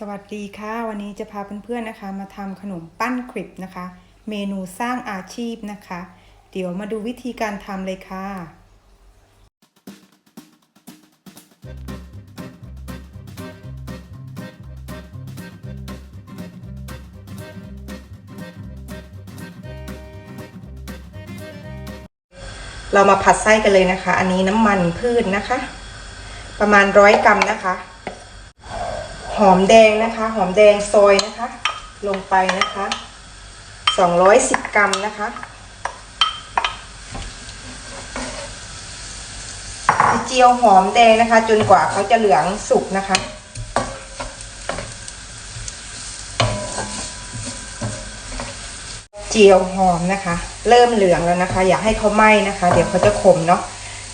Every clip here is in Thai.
สวัสดีค่ะ วันนี้จะพาเพื่อนๆนะคะ มาทำขนมปั้นคริปนะคะ เมนูสร้างอาชีพนะคะ เดี๋ยวมาดูวิธีการทำเลยค่ะเรามาผัดไส้กันเลยนะคะ อันนี้น้ำมันพืชนะคะ ประมาณร้อยกรัมนะคะ หอมแดงนะคะ หอมแดงซอยนะคะ ลงไปนะคะสองร้อยสิบกรัมนะคะเจียวหอมแดงนะคะ จนกว่าเขาจะเหลืองสุกนะคะ เจียวหอมนะคะ เริ่มเหลืองแล้วนะคะ อย่าให้เขาไหม้นะคะ เดี๋ยวเขาจะขมเนาะ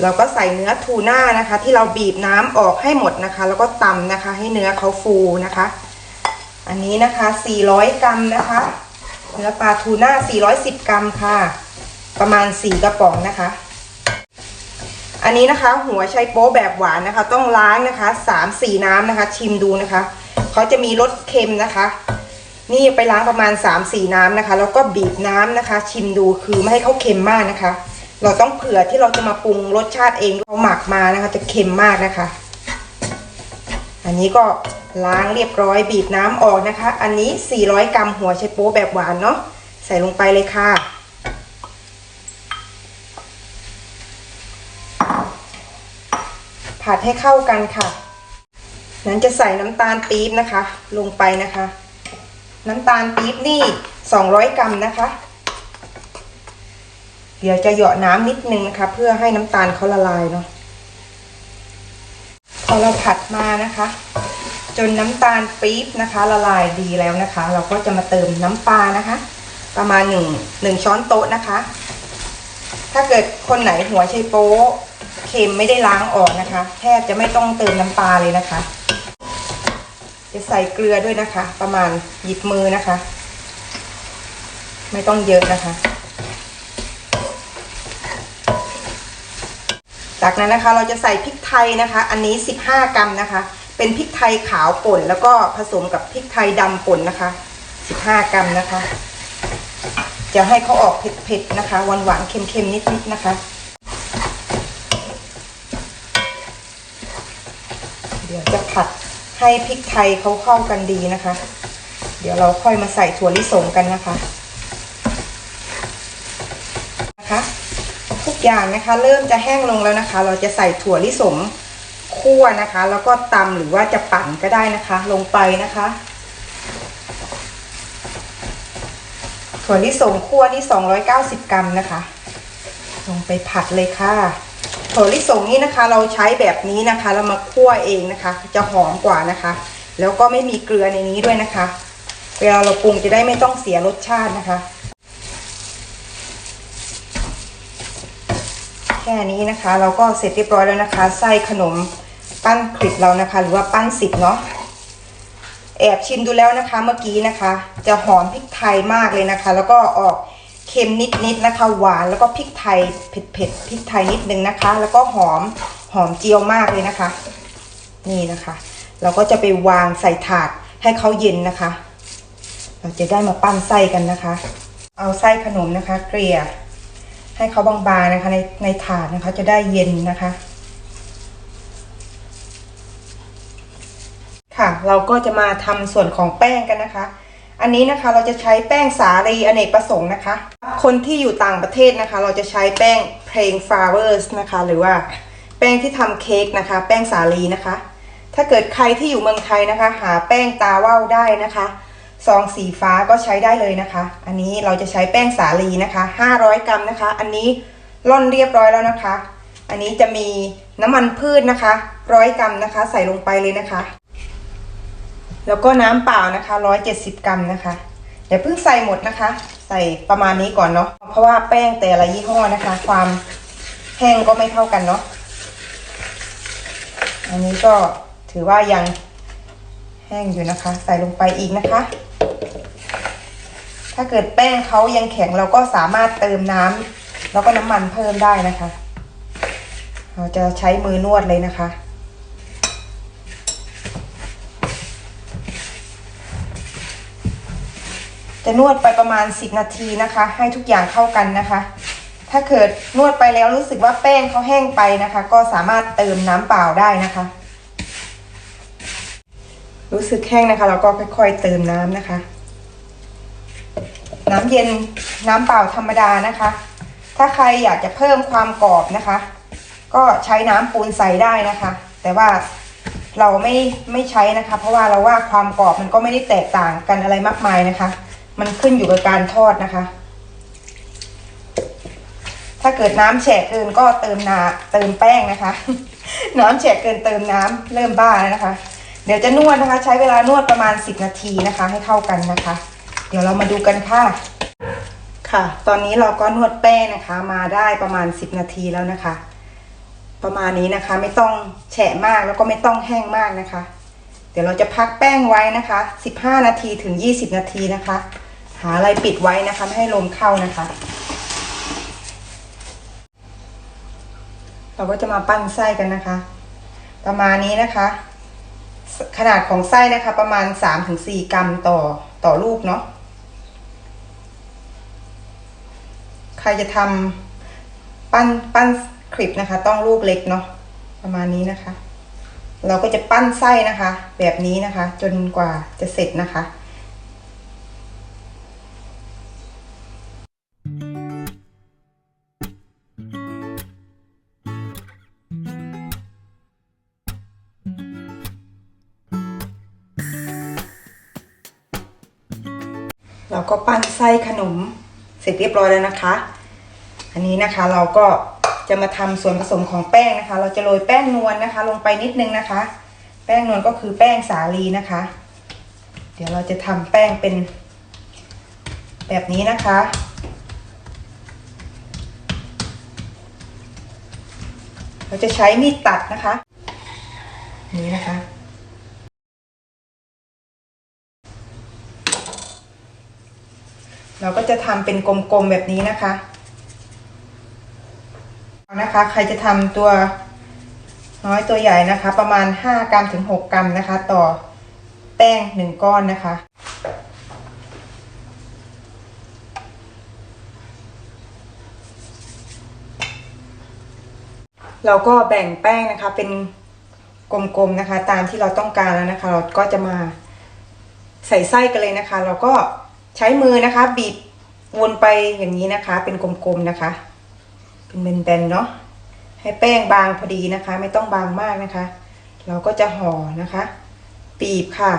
เราก็ใส่เนื้อทูน่านะคะ ที่เราบีบน้ำออกให้หมดนะคะ แล้วก็ตำนะคะ ให้เนื้อเขาฟูนะคะ อันนี้นะคะ 400 กรัมนะคะ เนื้อปลาทูน่า 410 กรัมค่ะ ประมาณ 4 กระป๋องนะคะ อันนี้นะคะ หัวไชโป๊แบบหวานนะคะ ต้องล้างนะคะ 3-4 น้ำนะคะ ชิมดูนะคะเขาจะมีรสเค็มนะคะ นี่ไปล้างประมาณ 3-4 น้ำนะคะ แล้วก็บีบน้ำนะคะ ชิมดูคือไม่ให้เขาเค็มมากนะคะ เราต้องเผื่อที่เราจะมาปรุงรสชาติเองเราหมักมานะคะ จะเค็มมากนะคะ อันนี้ก็ล้างเรียบร้อยบีบน้ำออกนะคะ อันนี้ 400 กรัมหัวไชโป๊แบบหวานเนาะใส่ลงไปเลยค่ะ ผัดให้เข้ากันค่ะ นั้นจะใส่น้ำตาลปี๊บนะคะ ลงไปนะคะ น้ำตาลปี๊บนี่ 200 กรัมนะคะ เดี๋ยวจะเหยาะน้ำนิดนึงนะคะ เพื่อให้น้ำตาลเขาละลายเนาะพอเราผัดมานะคะ จนน้ำตาลปี๊บนะคะ ละลายดีแล้วนะคะ เราก็จะมาเติมน้ำปลานะคะ ประมาณหนึ่งหนึ่งช้อนโต๊ะนะคะ ถ้าเกิดคนไหนหัวไชโป๊เค็มไม่ได้ล้างออกนะคะ แทบจะไม่ต้องเติมน้ำปลาเลยนะคะ จะใส่เกลือด้วยนะคะ ประมาณหยิบมือนะคะ ไม่ต้องเยอะนะคะ จากนั้นนะคะเราจะใส่พริกไทยนะคะ อันนี้ 15 กรัมนะคะ เป็นพริกไทยขาวป่น แล้วก็ผสมกับพริกไทยดำป่นนะคะ 15 กรัมนะคะ จะให้เขาออกเผ็ดๆนะคะหวานๆเค็มๆนิดๆนะคะเดี๋ยวจะผัดให้พริกไทยเขาเข้ากันดีนะคะ เดี๋ยวเราค่อยมาใส่ถั่วลิสงกันนะคะนะคะ ทุก อย่างนะคะ เริ่มจะแห้งลงแล้วนะคะ เราจะใส่ถั่วลิสงคั่วนะคะ แล้วก็ตำหรือว่าจะปั่นก็ได้นะคะ ลงไปนะคะ ถั่วลิสงคั่วนี่ 290 กรัมนะคะ ลงไปผัดเลยค่ะ ถั่วลิสงนี่นะคะ เราใช้แบบนี้นะคะ เรามาคั่วเองนะคะ จะหอมกว่านะคะ แล้วก็ไม่มีเกลือในนี้ด้วยนะคะ เวลาเราปรุงจะได้ไม่ต้องเสียรสชาตินะคะ แค่นี้นะคะ เราก็เสร็จเรียบร้อยแล้วนะคะ ไส้ขนมปั้นคลิปเรานะคะ หรือว่าปั้นสิบเนาะแอบชิมดูแล้วนะคะเมื่อกี้นะคะ จะหอมพริกไทยมากเลยนะคะ แล้วก็ออกเค็มนิดๆนะคะ หวานแล้วก็พริกไทยเผ็ดๆพริกไทยนิดนึงนะคะ แล้วก็หอมหอมเจียวมากเลยนะคะ นี่นะคะ เราก็จะไปวางใส่ถาดให้เขาเย็นนะคะ เราจะได้มาปั้นไส้กันนะคะ เอาไส้ขนมนะคะ เกลี่ย ให้เขาบางๆนะคะในในถาดนะคะจะได้เย็นนะคะ ค่ะเราก็จะมาทำส่วนของแป้งกันนะคะ อันนี้นะคะเราจะใช้แป้งสาลีอเนกประสงค์นะคะ คนที่อยู่ต่างประเทศนะคะ เราจะใช้แป้ง plain flowers นะคะ หรือว่าแป้งที่ทำเค้กนะคะ แป้งสาลีนะคะ ถ้าเกิดใครที่อยู่เมืองไทยนะคะ หาแป้งตาว่าวได้นะคะ ซองสีฟ้าก็ใช้ได้เลยนะคะ อันนี้เราจะใช้แป้งสาลีนะคะ 500 กรัมนะคะ อันนี้ร่อนเรียบร้อยแล้วนะคะ อันนี้จะมีน้ำมันพืชนะคะร้อยกรัมนะคะ ใส่ลงไปเลยนะคะ แล้วก็น้ำเปล่านะคะ170 กรัมนะคะอย่าเพิ่งใส่หมดนะคะ ใส่ประมาณนี้ก่อนเนาะเพราะว่าแป้งแต่ละยี่ห้อนะคะ ความแห้งก็ไม่เท่ากันเนาะอันนี้ก็ถือว่ายังแห้งอยู่นะคะ ใส่ลงไปอีกนะคะ ถ้าเกิดแป้งเขายังแข็งเราก็สามารถเติมน้ำแล้วก็น้ำมันเพิ่มได้นะคะ เราจะใช้มือนวดเลยนะคะจะนวดไปประมาณสิบนาทีนะคะ ให้ทุกอย่างเข้ากันนะคะ ถ้าเกิดนวดไปแล้วรู้สึกว่าแป้งเขาแห้งไปนะคะ ก็สามารถเติมน้ำเปล่าได้นะคะ รู้สึกแห้งนะคะเราก็ค่อยๆเติมน้ำนะคะ น้ำเย็นน้ำเปล่าธรรมดานะคะ ถ้าใครอยากจะเพิ่มความกรอบนะคะ ก็ใช้น้ำปูนใสได้นะคะ แต่ว่าเราไม่ไม่ใช้นะคะ เพราะว่าเราว่าความกรอบมันก็ไม่ได้แตกต่างกันอะไรมากมายนะคะ มันขึ้นอยู่กับการทอดนะคะ ถ้าเกิดน้ำแฉะเกินก็เติมนาเติมแป้งนะคะ น้ำแฉะเกินเติมน้ำเริ่มบ้าแล้วนะคะ ดี๋ยวจะนวดนะคะ ใช้เวลานวดประมาณ 10 นาทีนะคะ ให้เข้ากันนะคะ เดี๋ยวเรามาดูกันค่ะ ค่ะ ตอนนี้เราก็นวดแป้งนะคะ มาได้ประมาณ 10 นาทีแล้วนะคะ ประมาณนี้นะคะ ไม่ต้องแฉะมากแล้วก็ไม่ต้องแห้งมากนะคะ เดี๋ยวเราจะพักแป้งไว้นะคะ 15 นาทีถึง 20 นาทีนะคะ หาอะไรปิดไว้นะคะไม่ให้ลมเข้านะคะ เราก็จะมาปั้นไส้กันนะคะ ประมาณนี้นะคะ ขนาดของไส้นะคะ ประมาณ 3-4 กรัมต่อต่อลูกเนาะใครจะทำปั้นปั้นคลิปนะคะ ต้องลูกเล็กเนาะประมาณนี้นะคะ เราก็จะปั้นไส้นะคะ แบบนี้นะคะ จนกว่าจะเสร็จนะคะ เราก็ปั้นไส้ขนมเสร็จเรียบร้อยแล้วนะคะ อันนี้นะคะเราก็จะมาทำส่วนผสมของแป้งนะคะ เราจะโรยแป้งนวลนะคะ ลงไปนิดนึงนะคะ แป้งนวลก็คือแป้งสาลีนะคะ เดี๋ยวเราจะทำแป้งเป็นแบบนี้นะคะ เราจะใช้มีดตัดนะคะ นี้นะคะ เราก็จะทำเป็นกลมๆแบบนี้นะคะนะคะ ใครจะทำตัวน้อยตัวใหญ่นะคะ ประมาณ 5 กรัมถึง 6 กรัมนะคะ ต่อแป้ง 1 ก้อนนะคะ เราก็แบ่งแป้งนะคะเป็นกลมๆนะคะ ตามที่เราต้องการแล้วนะคะ เราก็จะมาใส่ไส้กันเลยนะคะ เราก็ ใช้มือนะคะ บีบวนไปอย่างนี้นะคะ เป็นกลมๆนะคะ เป็นแบนๆเนาะให้แป้งบางพอดีนะคะ ไม่ต้องบางมากนะคะ เราก็จะห่อนะคะ ปีบค่ะ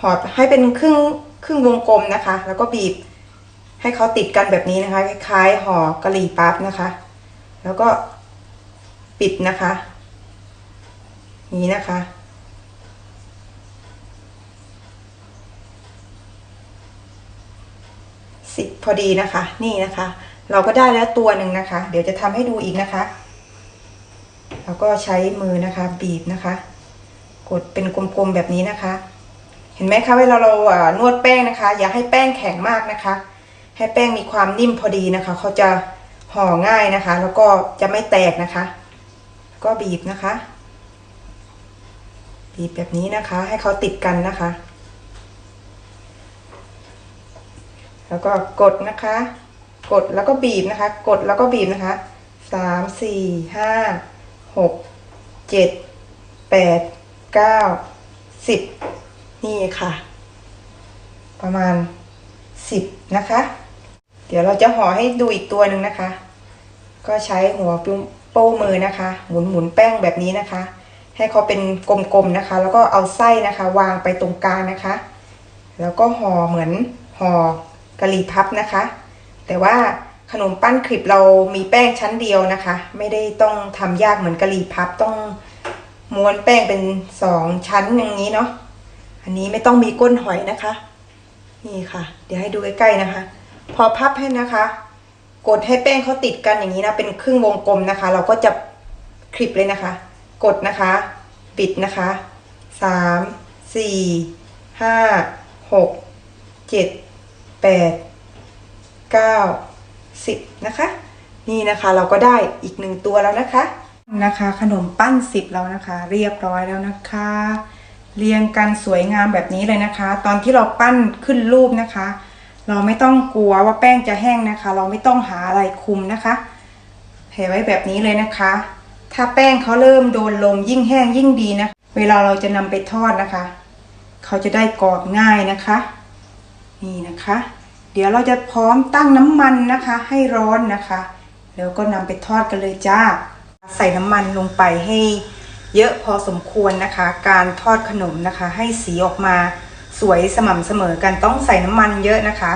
ห่อให้เป็นครึ่งครึ่งวงกลมนะคะ แล้วก็บีบให้เขาติดกันแบบนี้นะคะ คล้ายๆห่อกะหรี่ปั๊บนะคะ แล้วก็ปิดนะคะ นี้นะคะ สิบ พอดีนะคะ นี่นะคะ เราก็ได้แล้วตัวหนึ่งนะคะ เดี๋ยวจะทำให้ดูอีกนะคะ เราก็ใช้มือนะคะ บีบนะคะ กดเป็นกลมๆแบบนี้นะคะ เห็นไหมคะเวลาเราอ่านวดแป้งนะคะ อย่าให้แป้งแข็งมากนะคะ ให้แป้งมีความนิ่มพอดีนะคะเขาจะห่อง่ายนะคะ แล้วก็จะไม่แตกนะคะ ก็บีบนะคะ บีบแบบนี้นะคะ ให้เขาติดกันนะคะ แล้วก็กดนะคะ กดแล้วก็บีบนะคะ กดแล้วก็บีบนะคะสามสี่ห้าหกเจ็ดแปดเก้าสิบนี่ค่ะ ประมาณสิบนะคะ เดี๋ยวเราจะห่อให้ดูอีกตัวหนึ่งนะคะ ก็ใช้หัวโป้มือนะคะ หมุนหมุนแป้งแบบนี้นะคะ ให้เขาเป็นกลมๆนะคะ แล้วก็เอาไส้นะคะ วางไปตรงกลางนะคะ แล้วก็ห่อเหมือนห่อ กะหรี่พับนะคะ แต่ว่าขนมปั้นคลิปเรามีแป้งชั้นเดียวนะคะ ไม่ได้ต้องทำยากเหมือนกะหรี่พับต้องม้วนแป้งเป็นสองชั้นอย่างนี้เนาะอันนี้ไม่ต้องมีก้นหอยนะคะ นี่ค่ะ เดี๋ยวให้ดูใกล้ๆนะคะ พอพับให้นะคะ กดให้แป้งเขาติดกันอย่างนี้นะเป็นครึ่งวงกลมนะคะ เราก็จะคลิปเลยนะคะ กดนะคะ ปิดนะคะสามสี่ห้าหกเจ็ด แปดเก้าสิบนะคะ นี่นะคะเราก็ได้อีกหนึ่งตัวแล้วนะคะนะคะ ขนมปั้นสิบแล้วนะคะ เรียบร้อยแล้วนะคะ เรียงกันสวยงามแบบนี้เลยนะคะ ตอนที่เราปั้นขึ้นรูปนะคะ เราไม่ต้องกลัวว่าแป้งจะแห้งนะคะ เราไม่ต้องหาอะไรคุมนะคะเทไว้แบบนี้เลยนะคะ ถ้าแป้งเขาเริ่มโดนลมยิ่งแห้งยิ่งดีนะ เวลาเราจะนำไปทอดนะคะ เขาจะได้กรอบง่ายนะคะ นี่นะคะ เดี๋ยวเราจะพร้อมตั้งน้ำมันนะคะ ให้ร้อนนะคะ แล้วก็นำไปทอดกันเลยจ้า ใส่น้ำมันลงไปให้เยอะพอสมควรนะคะ การทอดขนมนะคะ ให้สีออกมาสวยสม่ำเสมอกันต้องใส่น้ำมันเยอะนะคะ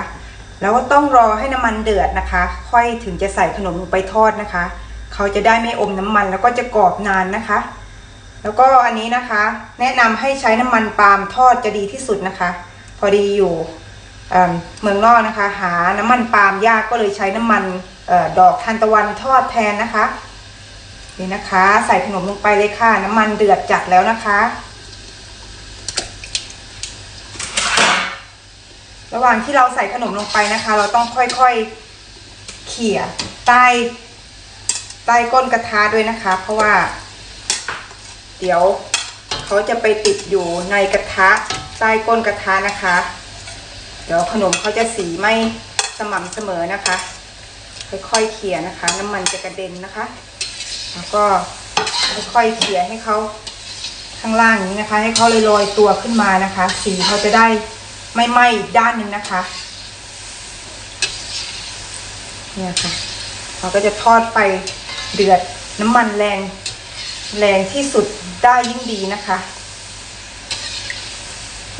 แล้วก็ต้องรอให้น้ำมันเดือดนะคะ ค่อยถึงจะใส่ขนมลงไปทอดนะคะ เขาจะได้ไม่อมน้ำมันแล้วก็จะกรอบนานนะคะ แล้วก็อันนี้นะคะ แนะนำให้ใช้น้ำมันปาล์มทอดจะดีที่สุดนะคะ พอดีอยู่ เมืองนอกนะคะ หาน้ำมันปาล์มยากก็เลยใช้น้ำมันออดอกทานตะวันทอดแทนนะคะนี่นะคะ ใส่ขนมลงไปเลยค่ะ น้ำมันเดือดจัดแล้วนะคะ ระหว่างที่เราใส่ขนมลงไปนะคะ เราต้องค่อยๆเขี่ยใต้ใต้ก้นกระทะด้วยนะคะ เพราะว่า เดี๋ยวเขาจะไปติดอยู่ในกระทะใต้ก้นกระทะนะคะ ดี๋ยวขนมเขาจะสีไม่สม่ำเสมอนะคะ ค่อยๆเขี่ยนะคะ น้ำมันจะกระเด็นนะคะ แล้วก็ค่อยๆเขี่ยให้เขาข้างล่างนี้นะคะ ให้เขาลอยๆตัวขึ้นมานะคะ สีเขาจะได้ไม่ไหม้อีกด้านหนึ่งนะคะ เนี่ยค่ะเราก็จะทอดไปเดือดน้ำมันแรง แรงที่สุดได้ยิ่งดีนะคะ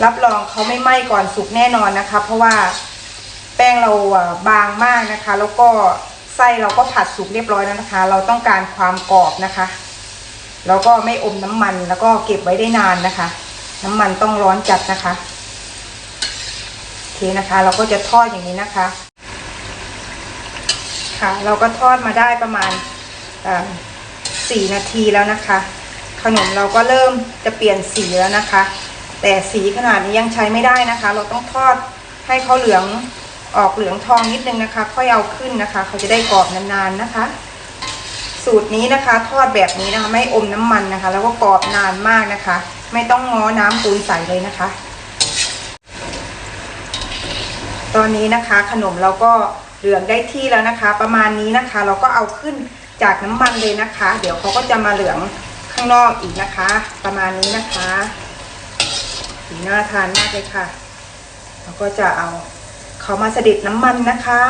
รับรองเขาไม่ไหม้ก่อนสุกแน่นอนนะคะ เพราะว่าแป้งเราบางมากนะคะ แล้วก็ไส้เราก็ผัดสุกเรียบร้อยแล้วนะคะ เราต้องการความกรอบนะคะ แล้วก็ไม่อมน้ำมันแล้วก็เก็บไว้ได้นานนะคะ น้ำมันต้องร้อนจัดนะคะโอเคนะคะ เราก็จะทอดอย่างนี้นะคะ ค่ะ เราก็ทอดมาได้ประมาณสี่นาทีแล้วนะคะ ขนมเราก็เริ่มจะเปลี่ยนสีแล้วนะคะ แต่สีขนาดนี้ยังใช้ไม่ได้นะคะ เราต้องทอดให้เขาเหลืองออกเหลืองทองนิดนึงนะคะ ค่อยเอาขึ้นนะคะ เขาจะได้กรอบนานๆนะคะ สูตรนี้นะคะ ทอดแบบนี้นะคะ ไม่อมน้ำมันนะคะ แล้วก็กรอบนานมากนะคะ ไม่ต้องง้อน้ำปูนใสเลยนะคะ ตอนนี้นะคะ ขนมเราก็เหลืองได้ที่แล้วนะคะ ประมาณนี้นะคะ เราก็เอาขึ้นจากน้ำมันเลยนะคะ เดี๋ยวเขาก็จะมาเหลืองข้างนอกอีกนะคะ ประมาณนี้นะคะ น่าทานมากเลยค่ะ เราก็จะเอาเขามาเสด็จน้ำมันนะคะ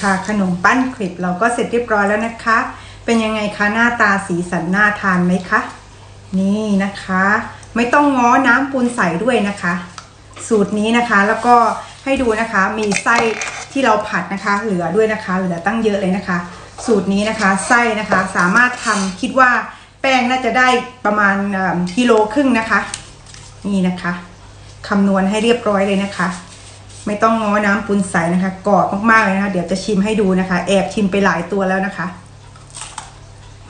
ค่ะขนมปั้นคลิปเราก็เสร็จเรียบร้อยแล้วนะคะ เป็นยังไงคะหน้าตาสีสันน่าทานไหมคะ นี่นะคะ ไม่ต้องง้อน้ำปูนใสด้วยนะคะ สูตรนี้นะคะแล้วก็ให้ดูนะคะมีไส้ที่เราผัดนะคะ เหลือด้วยนะคะเหลือตั้งเยอะเลยนะคะ สูตรนี้นะคะไส้นะคะสามารถทำคิดว่าแป้งน่าจะได้ประมาณกิโลครึ่งนะคะ นี่นะคะคำนวณให้เรียบร้อยเลยนะคะ ไม่ต้องง้อน้ำปุนใสนะคะกรอบมากๆเลยนะคะ เดี๋ยวจะชิมให้ดูนะคะ แอบชิมไปหลายตัวแล้วนะคะ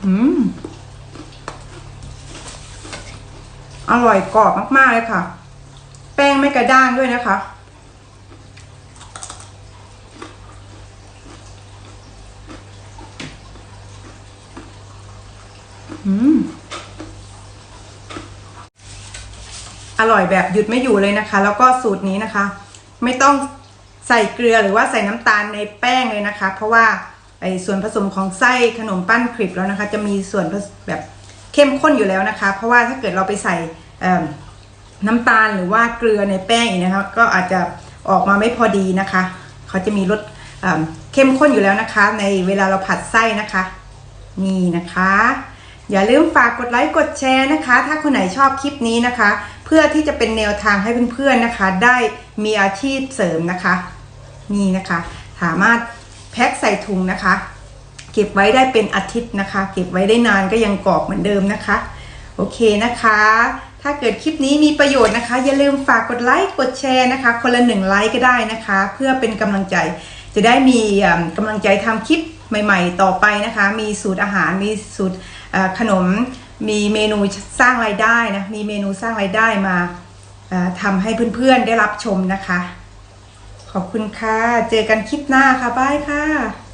อืม อร่อยกรอบมากๆเลยค่ะ แป้งไม่กระด้างด้วยนะคะ อืมอร่อยแบบหยุดไม่อยู่เลยนะคะ แล้วก็สูตรนี้นะคะ ไม่ต้องใส่เกลือหรือว่าใส่น้ำตาลในแป้งเลยนะคะ เพราะว่าไอ้ส่วนผสมของไส้ขนมปั้นคริปแล้วนะคะ จะมีส่วนแบบ เข้มข้นอยู่แล้วนะคะ เพราะว่าถ้าเกิดเราไปใส่น้ำตาลหรือว่าเกลือในแป้งอีกนะคะก็อาจจะออกมาไม่พอดีนะคะเขาจะมีรสเข้มข้นอยู่แล้วนะคะ ในเวลาเราผัดไส้นะคะ นี่นะคะ อย่าลืมฝากกดไลค์กดแชร์นะคะ ถ้าคนไหนชอบคลิปนี้นะคะ เพื่อที่จะเป็นแนวทางให้เพื่อนๆนะคะ ได้มีอาชีพเสริมนะคะ นี่นะคะ สามารถแพ็คใส่ถุงนะคะ เก็บไว้ได้เป็นอาทิตย์นะคะ เก็บไว้ได้นานก็ยังกรอบเหมือนเดิมนะคะ โอเคนะคะ ถ้าเกิดคลิปนี้มีประโยชน์นะคะ อย่าลืมฝากกดไลค์กดแชร์นะคะ คนละหนึ่งไลค์ก็ได้นะคะ เพื่อเป็นกำลังใจจะได้มีกำลังใจทำคลิปใหม่ ๆ ต่อไปนะคะ มีสูตรอาหารมีสูตรขนม มีเมนูสร้างรายได้นะมีเมนูสร้างรายได้มาทำให้เพื่อนๆได้รับชมนะคะ ขอบคุณค่ะ เจอกันคลิปหน้าค่ะบายค่ะ